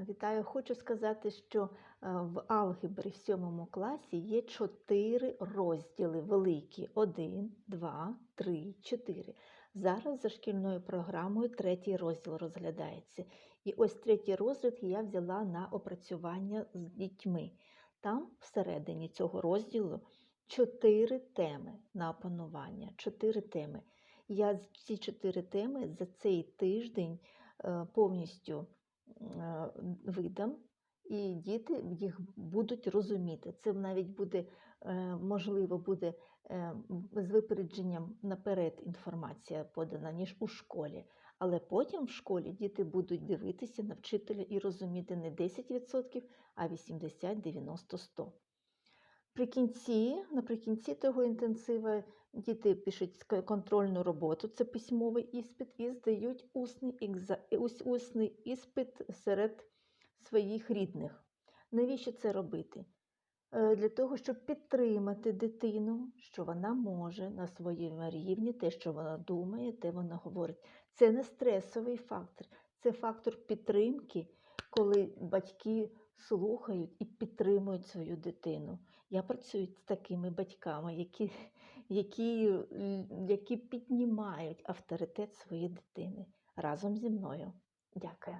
Вітаю, хочу сказати, що е, в алгебрі в сьомому класі є чотири розділи великі: один, два, три, чотири. Зараз за шкільною програмою третій розділ розглядається. І ось третій розділ я взяла на опрацювання з дітьми. Там всередині цього розділу чотири теми на опанування. Чотири теми. Я ці чотири теми за цей тиждень е, повністю видам, і діти їх будуть розуміти. Це навіть буде е, можливо буде е, з випередженням наперед інформація подана, ніж у школі. Але потім в школі діти будуть дивитися на вчителя і розуміти не 10%, а 80, 90, 100. При кінці, наприкінці того інтенсива діти пишуть контрольну роботу, це письмовий іспит, і здають усний, екза... усний іспит серед своїх рідних. Навіщо це робити? Е, Для того, щоб підтримати дитину, що вона може на своєму рівні, те, що вона думає, те вона говорить. Це не стресовий фактор, це фактор підтримки, коли батьки слухають і підтримують свою дитину. Я працюю з такими батьками, які, які, які піднімають авторитет своєї дитини разом зі мною. Дякую.